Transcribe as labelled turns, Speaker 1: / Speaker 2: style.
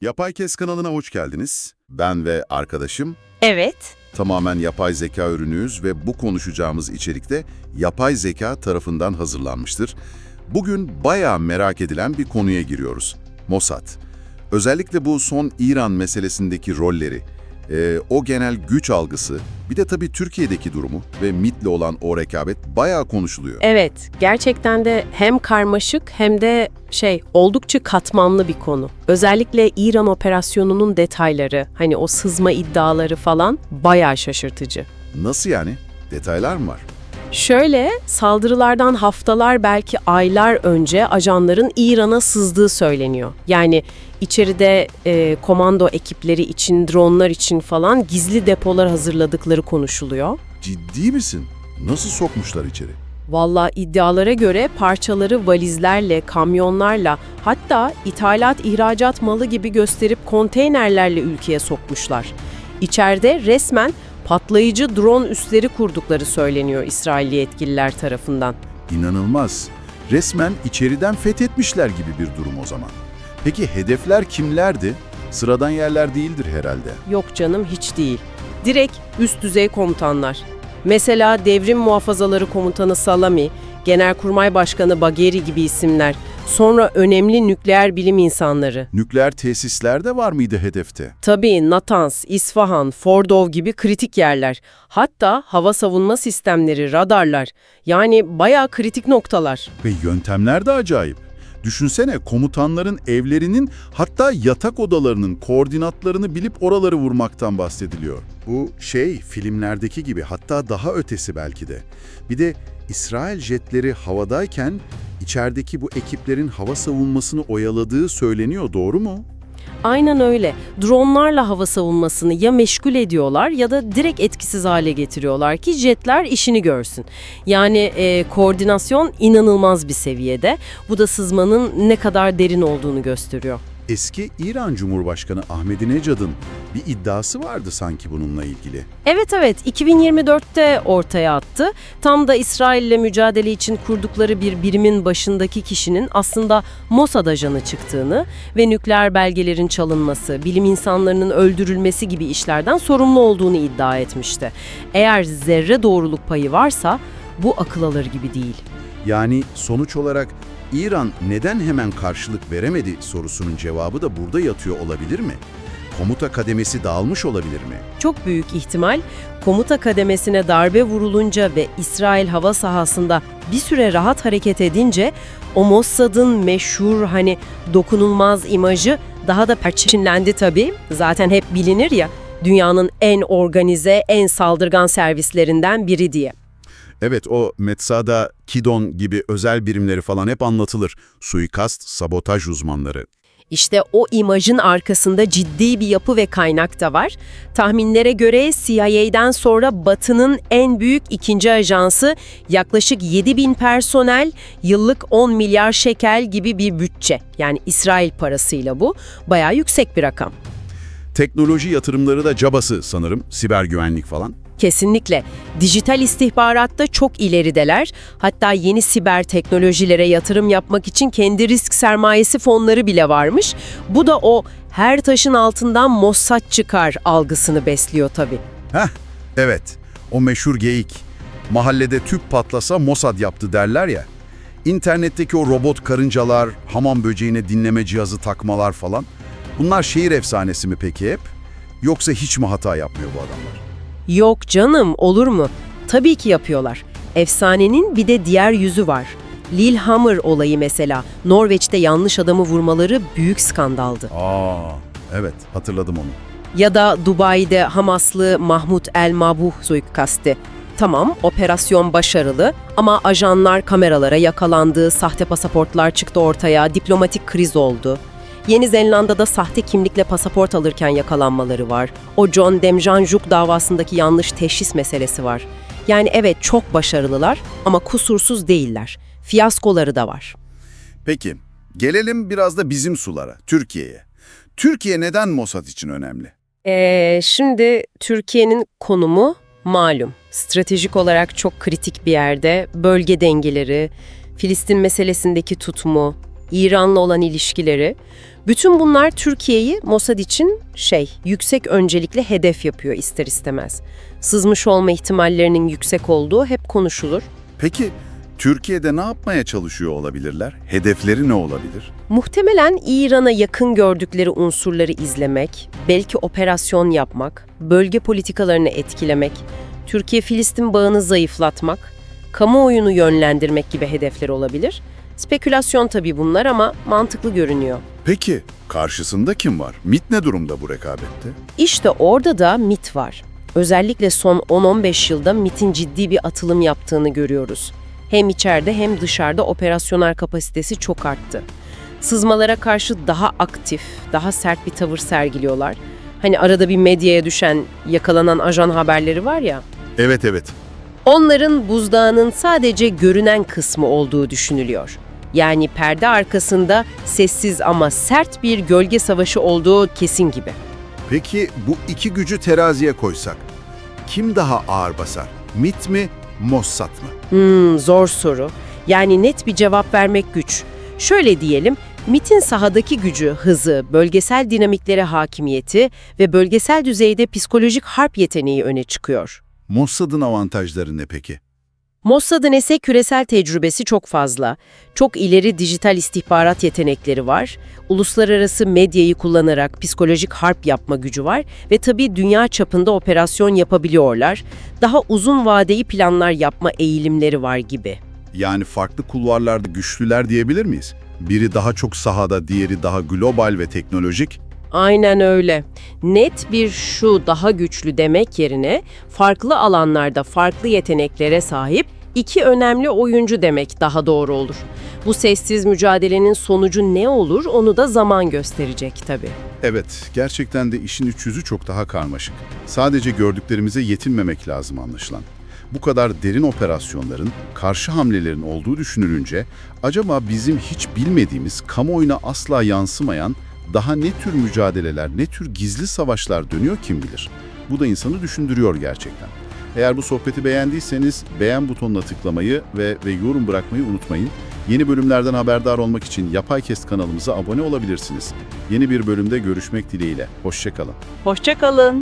Speaker 1: Yapay Kes kanalına hoş geldiniz. Ben ve arkadaşım
Speaker 2: Evet.
Speaker 1: tamamen yapay zeka ürünüyüz ve bu konuşacağımız içerikte yapay zeka tarafından hazırlanmıştır. Bugün bayağı merak edilen bir konuya giriyoruz. Mossad. Özellikle bu son İran meselesindeki rolleri, e, o genel güç algısı, bir de tabii Türkiye'deki durumu ve MIT'le olan o rekabet bayağı konuşuluyor.
Speaker 2: Evet, gerçekten de hem karmaşık hem de şey oldukça katmanlı bir konu. Özellikle İran operasyonunun detayları, hani o sızma iddiaları falan bayağı şaşırtıcı.
Speaker 1: Nasıl yani? Detaylar mı var?
Speaker 2: Şöyle, saldırılardan haftalar belki aylar önce ajanların İran'a sızdığı söyleniyor. Yani içeride e, komando ekipleri için, dronlar için falan gizli depolar hazırladıkları konuşuluyor.
Speaker 1: Ciddi misin? Nasıl sokmuşlar içeri?
Speaker 2: Valla iddialara göre parçaları valizlerle, kamyonlarla hatta ithalat ihracat malı gibi gösterip konteynerlerle ülkeye sokmuşlar. İçeride resmen patlayıcı drone üsleri kurdukları söyleniyor İsrailli yetkililer tarafından.
Speaker 1: İnanılmaz. Resmen içeriden fethetmişler gibi bir durum o zaman. Peki hedefler kimlerdi? Sıradan yerler değildir herhalde.
Speaker 2: Yok canım hiç değil. Direkt üst düzey komutanlar. Mesela Devrim Muhafazaları Komutanı Salami, Genelkurmay Başkanı Bagheri gibi isimler. Sonra önemli nükleer bilim insanları.
Speaker 1: Nükleer tesisler de var mıydı hedefte?
Speaker 2: Tabii Natanz, İsfahan, Fordov gibi kritik yerler. Hatta hava savunma sistemleri, radarlar. Yani bayağı kritik noktalar.
Speaker 1: Ve yöntemler de acayip. Düşünsene komutanların evlerinin hatta yatak odalarının koordinatlarını bilip oraları vurmaktan bahsediliyor. Bu şey filmlerdeki gibi hatta daha ötesi belki de. Bir de İsrail jetleri havadayken içerideki bu ekiplerin hava savunmasını oyaladığı söyleniyor doğru mu?
Speaker 2: Aynen öyle. Dronlarla hava savunmasını ya meşgul ediyorlar ya da direkt etkisiz hale getiriyorlar ki jetler işini görsün. Yani e, koordinasyon inanılmaz bir seviyede. Bu da sızmanın ne kadar derin olduğunu gösteriyor.
Speaker 1: Eski İran Cumhurbaşkanı Ahmadinejad'ın bir iddiası vardı sanki bununla ilgili.
Speaker 2: Evet evet 2024'te ortaya attı. Tam da İsrail ile mücadele için kurdukları bir birimin başındaki kişinin aslında Mossad ajanı çıktığını ve nükleer belgelerin çalınması, bilim insanlarının öldürülmesi gibi işlerden sorumlu olduğunu iddia etmişti. Eğer zerre doğruluk payı varsa bu akıl alır gibi değil.
Speaker 1: Yani sonuç olarak İran neden hemen karşılık veremedi sorusunun cevabı da burada yatıyor olabilir mi? Komuta kademesi dağılmış olabilir mi?
Speaker 2: Çok büyük ihtimal komuta kademesine darbe vurulunca ve İsrail hava sahasında bir süre rahat hareket edince o Mossad'ın meşhur hani dokunulmaz imajı daha da perçinlendi tabii. Zaten hep bilinir ya dünyanın en organize, en saldırgan servislerinden biri diye.
Speaker 1: Evet o Metsada, Kidon gibi özel birimleri falan hep anlatılır. Suikast, sabotaj uzmanları.
Speaker 2: İşte o imajın arkasında ciddi bir yapı ve kaynak da var. Tahminlere göre CIA'den sonra Batı'nın en büyük ikinci ajansı yaklaşık 7 bin personel, yıllık 10 milyar şekel gibi bir bütçe. Yani İsrail parasıyla bu. Bayağı yüksek bir rakam.
Speaker 1: Teknoloji yatırımları da cabası sanırım, siber güvenlik falan.
Speaker 2: Kesinlikle. Dijital istihbaratta çok ilerideler. Hatta yeni siber teknolojilere yatırım yapmak için kendi risk sermayesi fonları bile varmış. Bu da o her taşın altından Mossad çıkar algısını besliyor tabii.
Speaker 1: Heh, evet. O meşhur geyik. Mahallede tüp patlasa Mossad yaptı derler ya. İnternetteki o robot karıncalar, hamam böceğine dinleme cihazı takmalar falan. Bunlar şehir efsanesi mi peki hep? Yoksa hiç mi hata yapmıyor bu adamlar?
Speaker 2: Yok canım olur mu? Tabii ki yapıyorlar. Efsanenin bir de diğer yüzü var. Lillehammer olayı mesela. Norveç'te yanlış adamı vurmaları büyük skandaldı.
Speaker 1: Aa, evet hatırladım onu.
Speaker 2: Ya da Dubai'de Hamaslı Mahmut El Mabuh suikasti. Tamam, operasyon başarılı ama ajanlar kameralara yakalandı, sahte pasaportlar çıktı ortaya, diplomatik kriz oldu. Yeni Zelanda'da sahte kimlikle pasaport alırken yakalanmaları var. O John Demjanjuk davasındaki yanlış teşhis meselesi var. Yani evet çok başarılılar ama kusursuz değiller. Fiyaskoları da var.
Speaker 1: Peki, gelelim biraz da bizim sulara, Türkiye'ye. Türkiye neden Mossad için önemli?
Speaker 2: Ee, şimdi Türkiye'nin konumu malum. Stratejik olarak çok kritik bir yerde. Bölge dengeleri, Filistin meselesindeki tutumu, İran'la olan ilişkileri. Bütün bunlar Türkiye'yi Mossad için şey, yüksek öncelikli hedef yapıyor ister istemez. Sızmış olma ihtimallerinin yüksek olduğu hep konuşulur.
Speaker 3: Peki Türkiye'de ne yapmaya çalışıyor olabilirler? Hedefleri ne olabilir?
Speaker 2: Muhtemelen İran'a yakın gördükleri unsurları izlemek, belki operasyon yapmak, bölge politikalarını etkilemek, Türkiye-Filistin bağını zayıflatmak, kamuoyunu yönlendirmek gibi hedefler olabilir. Spekülasyon tabii bunlar ama mantıklı görünüyor.
Speaker 3: Peki karşısında kim var? MIT ne durumda bu rekabette?
Speaker 2: İşte orada da MIT var. Özellikle son 10-15 yılda MIT'in ciddi bir atılım yaptığını görüyoruz. Hem içeride hem dışarıda operasyonel kapasitesi çok arttı. Sızmalara karşı daha aktif, daha sert bir tavır sergiliyorlar. Hani arada bir medyaya düşen, yakalanan ajan haberleri var ya.
Speaker 3: Evet evet.
Speaker 2: Onların buzdağının sadece görünen kısmı olduğu düşünülüyor. Yani perde arkasında sessiz ama sert bir gölge savaşı olduğu kesin gibi.
Speaker 1: Peki bu iki gücü teraziye koysak, kim daha ağır basar? MIT mi, Mossad mı?
Speaker 2: Hmm, zor soru. Yani net bir cevap vermek güç. Şöyle diyelim, MIT'in sahadaki gücü, hızı, bölgesel dinamiklere hakimiyeti ve bölgesel düzeyde psikolojik harp yeteneği öne çıkıyor.
Speaker 1: Mossad'ın avantajları ne peki?
Speaker 2: Mossad'ın ise küresel tecrübesi çok fazla. Çok ileri dijital istihbarat yetenekleri var. Uluslararası medyayı kullanarak psikolojik harp yapma gücü var ve tabii dünya çapında operasyon yapabiliyorlar. Daha uzun vadeli planlar yapma eğilimleri var gibi.
Speaker 1: Yani farklı kulvarlarda güçlüler diyebilir miyiz? Biri daha çok sahada, diğeri daha global ve teknolojik.
Speaker 2: Aynen öyle. Net bir şu daha güçlü demek yerine farklı alanlarda farklı yeteneklere sahip iki önemli oyuncu demek daha doğru olur. Bu sessiz mücadelenin sonucu ne olur onu da zaman gösterecek tabii.
Speaker 1: Evet, gerçekten de işin iç yüzü çok daha karmaşık. Sadece gördüklerimize yetinmemek lazım anlaşılan. Bu kadar derin operasyonların, karşı hamlelerin olduğu düşünülünce acaba bizim hiç bilmediğimiz, kamuoyuna asla yansımayan daha ne tür mücadeleler, ne tür gizli savaşlar dönüyor kim bilir? Bu da insanı düşündürüyor gerçekten. Eğer bu sohbeti beğendiyseniz beğen butonuna tıklamayı ve, ve yorum bırakmayı unutmayın. Yeni bölümlerden haberdar olmak için Yapay Kest kanalımıza abone olabilirsiniz. Yeni bir bölümde görüşmek dileğiyle. Hoşçakalın.
Speaker 2: Hoşçakalın.